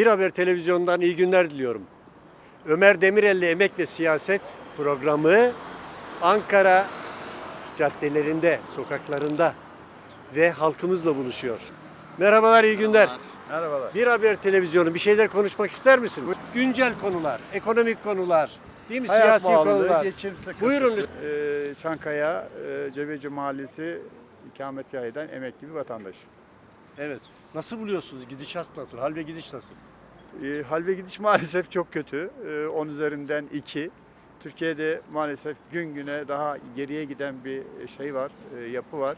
Bir Haber Televizyon'dan iyi günler diliyorum. Ömer Demirel'le Emekle Siyaset programı Ankara caddelerinde, sokaklarında ve halkımızla buluşuyor. Merhabalar, iyi günler. Merhabalar. Bir Haber Televizyonu bir şeyler konuşmak ister misiniz? Güncel konular, ekonomik konular, değil mi? Hayat Siyasi pahalılığı, konular. geçim sıkıntısı. Buyurun. Ee, Çankaya, e, Cebeci Mahallesi ikametgah eden emekli bir vatandaş. Evet. Nasıl buluyorsunuz? Gidişat nasıl? Hal ve gidiş nasıl? Ee, hal ve gidiş maalesef çok kötü. Ee, 10 üzerinden 2. Türkiye'de maalesef gün güne daha geriye giden bir şey var, e, yapı var.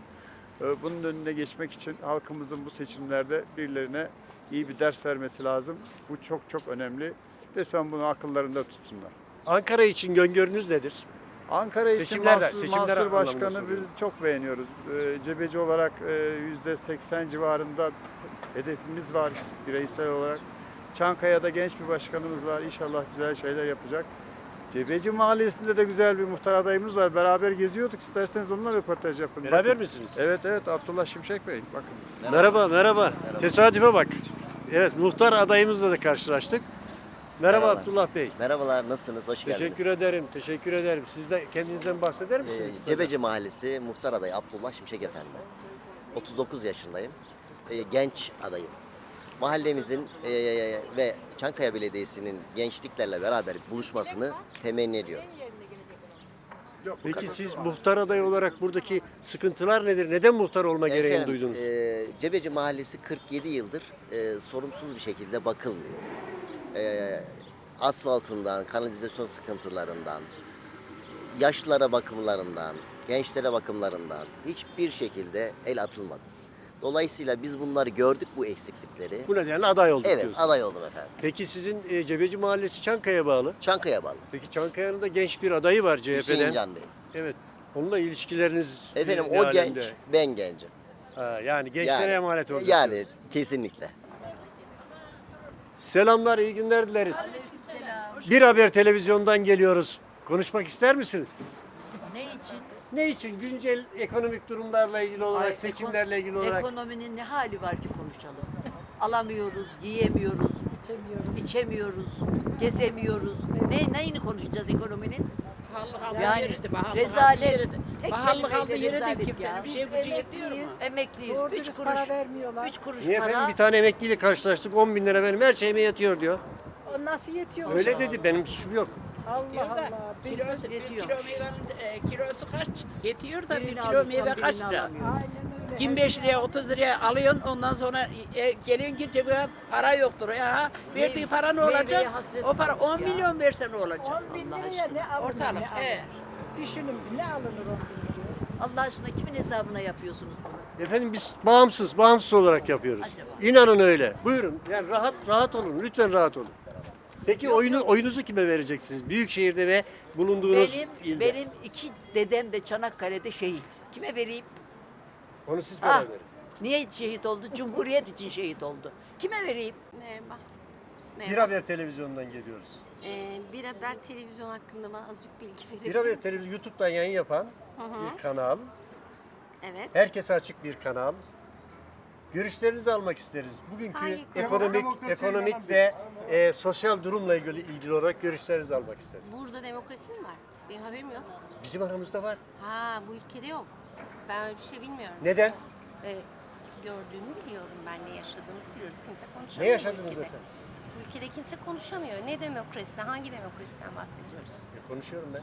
Ee, bunun önüne geçmek için halkımızın bu seçimlerde birilerine iyi bir ders vermesi lazım. Bu çok çok önemli. Lütfen bunu akıllarında tutsunlar. Ankara için öngörünüz nedir? Ankara için Seçimler Mansur, seçimler Mansur Başkan'ı biz çok beğeniyoruz. Cebeci olarak e, yüzde 80 civarında hedefimiz var bireysel olarak. Çankaya'da genç bir başkanımız var. İnşallah güzel şeyler yapacak. Cebeci Mahallesi'nde de güzel bir muhtar adayımız var. Beraber geziyorduk. İsterseniz onunla röportaj yapın. Beraber Bakın. misiniz? Evet evet Abdullah Şimşek Bey. Bakın. Merhaba, merhaba. Tesadüfe bak. Evet, muhtar adayımızla da karşılaştık. Merhaba Merhaba. Abdullah Bey. Merhabalar, nasılsınız? Hoş geldiniz. Teşekkür ederim, teşekkür ederim. Siz de kendinizden bahseder Ee, misiniz? kısaca? Cebeci Mahallesi muhtar adayı Abdullah Şimşek Efendi. 39 yaşındayım. Ee, genç adayım. Mahallemizin ee, ve Çankaya Belediyesi'nin gençliklerle beraber buluşmasını temenni ediyorum. Peki siz muhtar adayı olarak buradaki sıkıntılar nedir? Neden muhtar olma gereğini Efendim, duydunuz? ee, Cebeci Mahallesi 47 yıldır ee, sorumsuz bir şekilde bakılmıyor. Ee, asfaltından, kanalizasyon sıkıntılarından, yaşlılara bakımlarından, gençlere bakımlarından hiçbir şekilde el atılmadı. Dolayısıyla biz bunları gördük bu eksiklikleri. Bu nedenle aday olduk Evet, diyorsunuz. aday oldum efendim. Peki sizin e, Cebeci Mahallesi Çankaya'ya bağlı. Çankaya bağlı. Peki Çankaya'nın da genç bir adayı var Hüseyin CHP'den. Can Bey. Evet. Onunla ilişkileriniz Efendim ne o alemde? genç, ben gencim. Ha, yani gençlere emanet olacak. Yani kesinlikle. Selamlar, iyi günler dileriz. Bir Haber Televizyon'dan geliyoruz. Konuşmak ister misiniz? Ne için? Ne için? Güncel ekonomik durumlarla ilgili olarak, Ay, seçimlerle ilgili olarak. Ekonominin ne hali var ki konuşalım? Alamıyoruz, yiyemiyoruz, içemiyoruz, içemiyoruz gezemiyoruz. Ne neyini konuşacağız ekonominin? Pahalılık aldı Yani yeridi, pahalılık rezalet. aldı yeridi. Tek Pahalılık aldı yeridi kimsenin bir şey gücü yetiyor mu? Emekliyiz. Doğru Üç kuruş, para vermiyorlar. üç kuruş Niye para. efendim bir tane emekliyle karşılaştık 10 bin lira benim her şeyime yatıyor diyor. O nasıl yetiyor? Öyle dedi benim suçum yok. Allah Allah. Kilosu, bir yetiyor. kilo meyvenin e, kilosu kaç? Yetiyor da bir Birini kilo alırsan meyve kaç birini lira? alamıyorsun. aynen öyle. 25 liraya 30 liraya alıyorsun ondan sonra e, geliyorsun ki cebine para yoktur. Ya verdiği para ne meyveye olacak? hasret O para 10 kaldık ya. milyon verse ne olacak? 10 bin Allah liraya aşkına. ne alınır Ortalık, ne alınır? he. Düşünün bir ne alınır 10 bin liraya? Allah aşkına kimin hesabına yapıyorsunuz bunu? Efendim biz bağımsız, bağımsız olarak yapıyoruz. Acaba? İnanın öyle. Buyurun. Yani rahat rahat olun. Lütfen rahat olun. Peki oyunu oyunuzu kime vereceksiniz? Büyükşehir'de ve bulunduğunuz Benim ilde. benim iki dedem de Çanakkale'de şehit. Kime vereyim? Onu siz karar Ah, verin. niye şehit oldu? Cumhuriyet için şehit oldu. Kime vereyim? Merhaba. Bir Merhaba. Haber Televizyonu'ndan geliyoruz. Ee, bir haber televizyon hakkında bana azıcık bilgi verebilir Bir Haber misiniz? Televizyon YouTube'dan yayın yapan bir kanal. Evet. Herkese açık bir kanal. Görüşlerinizi almak isteriz. Bugünkü konu? ekonomik ekonomik ve e, sosyal durumla ilgili ilgili olarak görüşlerinizi almak isteriz. Burada demokrasi mi var? Benim haberim yok. Bizim aramızda var. Ha bu ülkede yok. Ben öyle bir şey bilmiyorum. Neden? Ee, gördüğümü biliyorum ben ne yaşadığınızı biliyoruz. Kimse Ne konuşamıyor bu yaşadınız ülkede. efendim? Bu ülkede kimse konuşamıyor. Ne demokrasi? Hangi demokrasiden bahsediyoruz? E, konuşuyorum ben.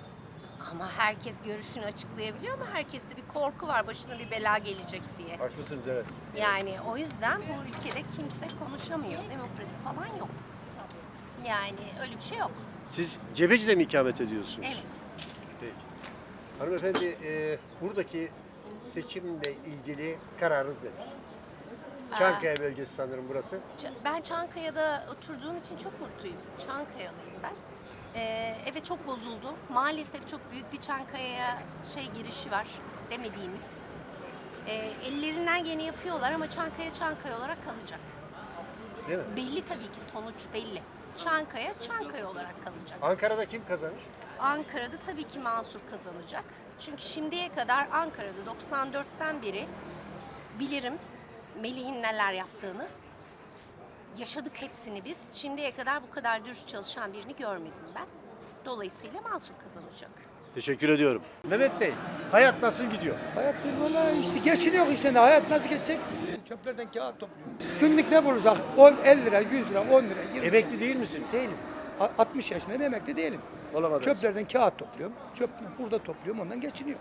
Ama herkes görüşünü açıklayabiliyor ama herkeste bir korku var başına bir bela gelecek diye. Haklısınız evet. Yani o yüzden bu ülkede kimse konuşamıyor. Demokrasi falan yok. Yani öyle bir şey yok. Siz Cebeci'de mi ikamet ediyorsunuz? Evet. Peki. Hanımefendi e, buradaki seçimle ilgili kararınız nedir? Çankaya bölgesi sanırım burası. Ç- Ben Çankaya'da oturduğum için çok mutluyum. Çankayalıyım ben. Ee, evet çok bozuldu. Maalesef çok büyük bir Çankaya'ya şey girişi var. istemediğimiz. Ee, ellerinden gene yapıyorlar ama Çankaya Çankaya olarak kalacak. Değil mi? Belli tabii ki sonuç belli. Çankaya Çankaya olarak kalacak. Ankara'da kim kazanır? Ankara'da tabii ki Mansur kazanacak. Çünkü şimdiye kadar Ankara'da 94'ten beri bilirim Melih'in neler yaptığını. Yaşadık hepsini biz. Şimdiye kadar bu kadar dürüst çalışan birini görmedim ben. Dolayısıyla Mansur kazanacak. Teşekkür ediyorum. Mehmet Bey, hayat nasıl gidiyor? Hayat bir valla işte geçiniyor işte. Ne Hayat nasıl geçecek? Çöplerden kağıt topluyor. Günlük ne bulursak 10, 50 lira, 100 lira, 10 lira, 20 lira. Emekli değil misin? Değilim. A- 60 yaşındayım emekli değilim. Olamadınız. Çöplerden kağıt topluyorum. Çöp burada topluyorum ondan geçiniyor.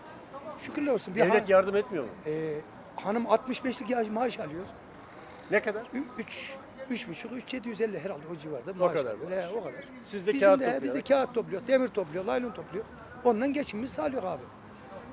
Şükürler olsun. Bir Devlet han- yardım etmiyor mu? e, hanım 65'lik yaş maaş alıyor. Ne kadar? 3 üç buçuk, üç yedi yüz elli herhalde o civarda maaş kadar alıyor. He, o kadar. Siz de Bizim kağıt de, topluyor. Biz de kağıt topluyor, demir topluyor, laylon topluyor. Ondan geçimimizi sağlıyor abi.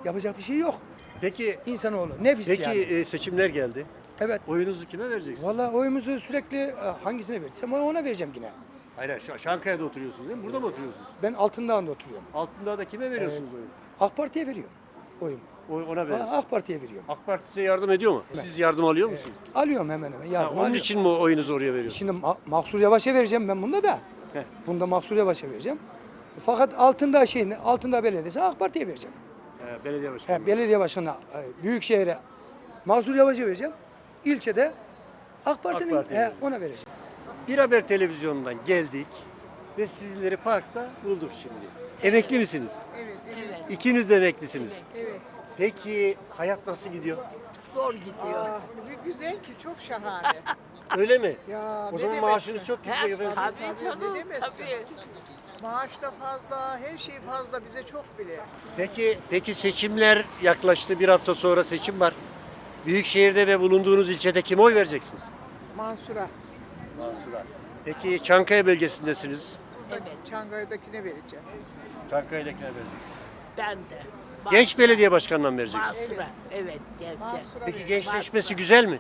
Yapacak bir şey yok. Peki, İnsanoğlu nefis peki yani. e, seçimler geldi. Evet. Oyunuzu kime vereceksiniz? Vallahi oyumuzu sürekli e, hangisine verirsem ona, ona vereceğim yine. Hayır, Şankaya'da oturuyorsunuz değil mi? Burada mı oturuyorsunuz? Ben Altındağ'da oturuyorum. Altında da kime veriyorsunuz oyunu? AK Parti'ye veriyorum oyumu. O- Ona Ha, veriyorsunuz. AK Parti'ye veriyorum. AK Parti size yardım ediyor mu? Siz yardım alıyor musunuz? Alıyorum hemen hemen Ha, yardım onun alıyorum. için mi oyunuzu oraya veriyorsunuz? Şimdi Ma- Mahsur Yavaş'a vereceğim ben bunda da. Heh. Bunda Mahsur Yavaş'a vereceğim. Fakat altında şeyin altında belediyesi AK Parti'ye vereceğim. He, belediye başkanı. He, belediye başkanına, e, büyükşehire Mahsur Yavaş'a vereceğim. İlçede AK Parti'nin Parti'ye he, vereceğim. ona vereceğim. Bir haber televizyonundan geldik ve sizleri parkta bulduk şimdi. Emekli misiniz? Evet, evet. İkiniz de emeklisiniz. Evet. Peki hayat nasıl gidiyor? Zor gidiyor. Ne güzel ki çok şahane. Öyle mi? Ya, O ne zaman demezsin? maaşınız çok yüksek efendim. Tabii canım, demezsin? tabii. Maaş da fazla, her şey fazla bize çok bile. Peki peki seçimler yaklaştı. Bir hafta sonra seçim var. Büyükşehir'de ve bulunduğunuz ilçede kime oy vereceksiniz? Mansur'a, Mansur'a. Peki Çankaya bölgesindesiniz. Evet. Çankaya'dakine vereceğim. Çankaya'dakine vereceksiniz. Ben de. Genç belediye başkanına mı vereceksiniz? Basura. Evet, gerçek. Mansur'a Peki gençleşmesi güzel mi?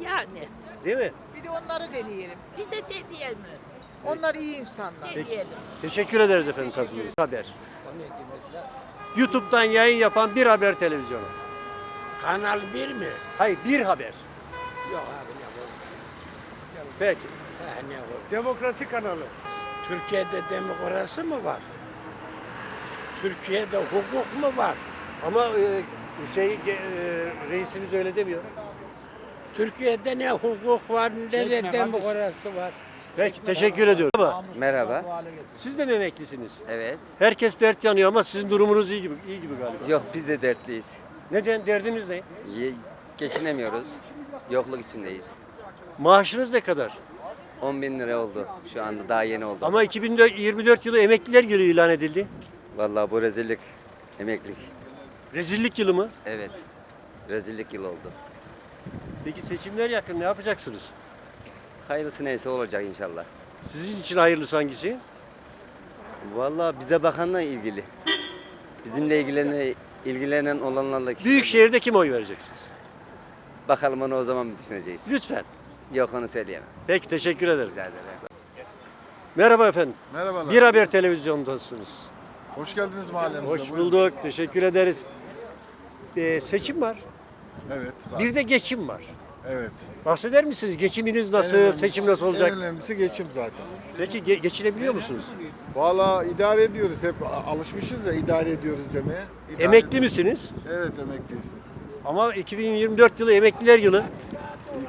Yani Değil mi? Bir de onları deneyelim. bir de deneyelim. Onlar iyi insanlar. Deneyelim. Teşekkür ederiz efendim katıldığınız için. Haber. YouTube'dan yayın yapan bir haber televizyonu. Kanal 1 mi? Hayır bir haber. Yok abi ne olmuş? Peki. Ha, ne olmuş? Demokrasi kanalı. Türkiye'de demokrasi mi var? Türkiye'de hukuk mu var? Ama e, şey e, reisimiz öyle demiyor. Türkiye'de ne hukuk var ne de demokrasi var? Peki teşekkür ediyorum. Merhaba. Merhaba. Siz de mi emeklisiniz? Evet. Herkes dert yanıyor ama sizin durumunuz iyi gibi iyi gibi galiba. Yok biz de dertliyiz. Neden derdiniz ne? Ye- geçinemiyoruz. Yokluk içindeyiz. Maaşınız ne kadar? 10 bin lira oldu şu anda daha yeni oldu. Ama 2024 yılı emekliler yılı ilan edildi. Vallahi bu rezillik, emeklilik. Rezillik yılı mı? Evet. Rezillik yıl oldu. Peki seçimler yakın ne yapacaksınız? Hayırlısı neyse olacak inşallah. Sizin için hayırlısı hangisi? Vallahi bize bakanla ilgili. Bizimle ilgilenen, ilgilenen olanlarla kişiler- Büyükşehir'de kime oy vereceksiniz? Bakalım onu o zaman düşüneceğiz? Lütfen. Yok onu söyleyemem. Peki teşekkür ederim. Rica ederim. Merhaba efendim. Merhabalar. Bir haber televizyondasınız. Hoş geldiniz mahallemize. Hoş Buyurun. bulduk. Teşekkür ederiz. Ee, seçim var. Evet. Var. Bir de geçim var. Evet. Bahseder misiniz? Geçiminiz En nasıl? önemlisi- Seçim nasıl olacak? En önemlisi geçim zaten. Peki ge- geçinebiliyor musunuz? Valla idare ediyoruz. Hep a- alışmışız ya idare ediyoruz demeye. İdare Emekli ediyoruz. misiniz? Evet emekliyiz. Ama 2024 yılı emekliler yılı.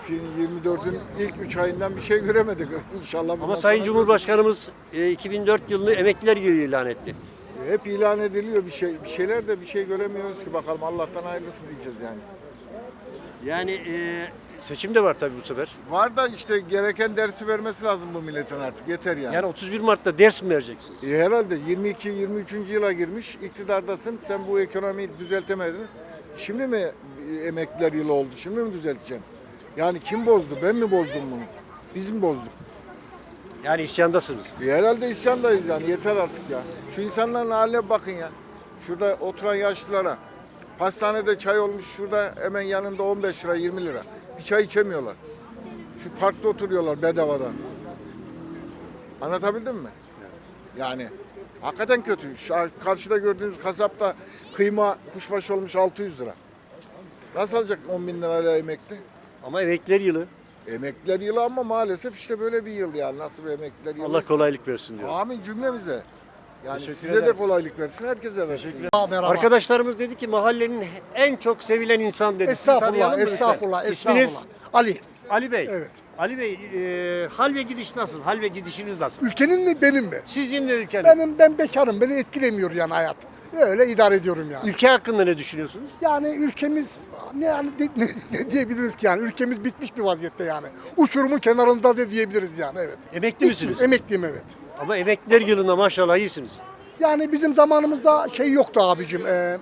2024'ün ilk 3 ayından bir şey göremedik. İnşallah Ama Sayın Cumhurbaşkanımız e, 2004 yılını emekliler yılı ilan etti. görürüz. Hep ilan ediliyor bir şey. Bir şeyler de bir şey göremiyoruz ki bakalım Allah'tan hayırlısı diyeceğiz yani. Yani e, seçim de var tabii bu sefer. Var da işte gereken dersi vermesi lazım bu milletin artık. Yeter yani. Yani 31 Mart'ta ders mi vereceksiniz? E, herhalde 22-23. yıla girmiş iktidardasın. Sen bu ekonomiyi düzeltemedin. Şimdi mi e, emekliler yılı oldu? Şimdi mi düzelteceksin? Yani kim bozdu? Ben mi bozdum bunu? Biz mi bozduk? Yani isyandasınız. E, herhalde isyandayız yani. Yeter artık ya. Şu insanların haline bakın ya. Şurada oturan yaşlılara. Pastanede çay olmuş şurada hemen yanında 15 lira 20 lira. Bir çay içemiyorlar. Şu parkta oturuyorlar bedavadan. Anlatabildim mi? Yani hakikaten kötü. Şu ar- karşıda gördüğünüz kasapta kıyma kuşbaşı olmuş 600 lira. Nasıl alacak 10 bin lirayla emekli? Ama emekliler yılı. Emekliler yılı ama maalesef işte böyle bir yıl yani. Nasıl bir emekliler yılı? Allah kolaylık versin diyor. Amin cümlemize. Yani Teşekkür size de ederim. kolaylık versin, herkese versin. Arkadaşlarımız dedi ki mahallenin en çok sevilen insan dedi. Estağfurullah, estağfurullah, İsminiz? estağfurullah. Ali. Ali Bey. Evet. Ali Bey, e, hal ve gidiş nasıl? Hal ve gidişiniz nasıl? Ülkenin mi benim mi? Sizin ve ülkenin. Benim ben bekarım. Beni etkilemiyor yani hayat. Öyle idare ediyorum yani. Ülke hakkında ne düşünüyorsunuz? Yani ülkemiz ne yani ne, ne- ne diyebiliriz ki yani ülkemiz bitmiş bir vaziyette yani. Uçurumun kenarında da diyebiliriz yani evet. Emekli misiniz? Emekliyim evet. Ama emekliler yılında maşallah iyisiniz. Yani bizim zamanımızda şey yoktu abicim. e,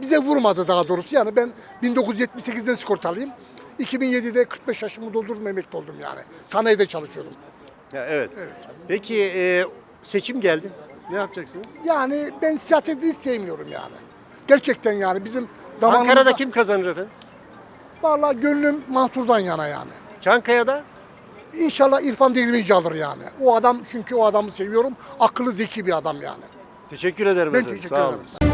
bize vurmadı daha doğrusu. Yani ben 1978'de sigortalıyım. 2007'de 45 yaşımı doldurdum emekli oldum yani. Sanayide çalışıyordum. Ya, evet. Peki e, seçim geldi. Ne yapacaksınız? Yani ben siyaseti hiç sevmiyorum yani. Gerçekten yani bizim zamanımızda... Ankara'da kim kazanır efendim? Vallahi gönlüm Mansur'dan yana yani. Çankaya'da? İnşallah İrfan Demirci alır yani. O adam çünkü o adamı seviyorum. Akıllı zeki bir adam yani. Teşekkür ederim Ben efendim. teşekkür Sağ ederim. olun.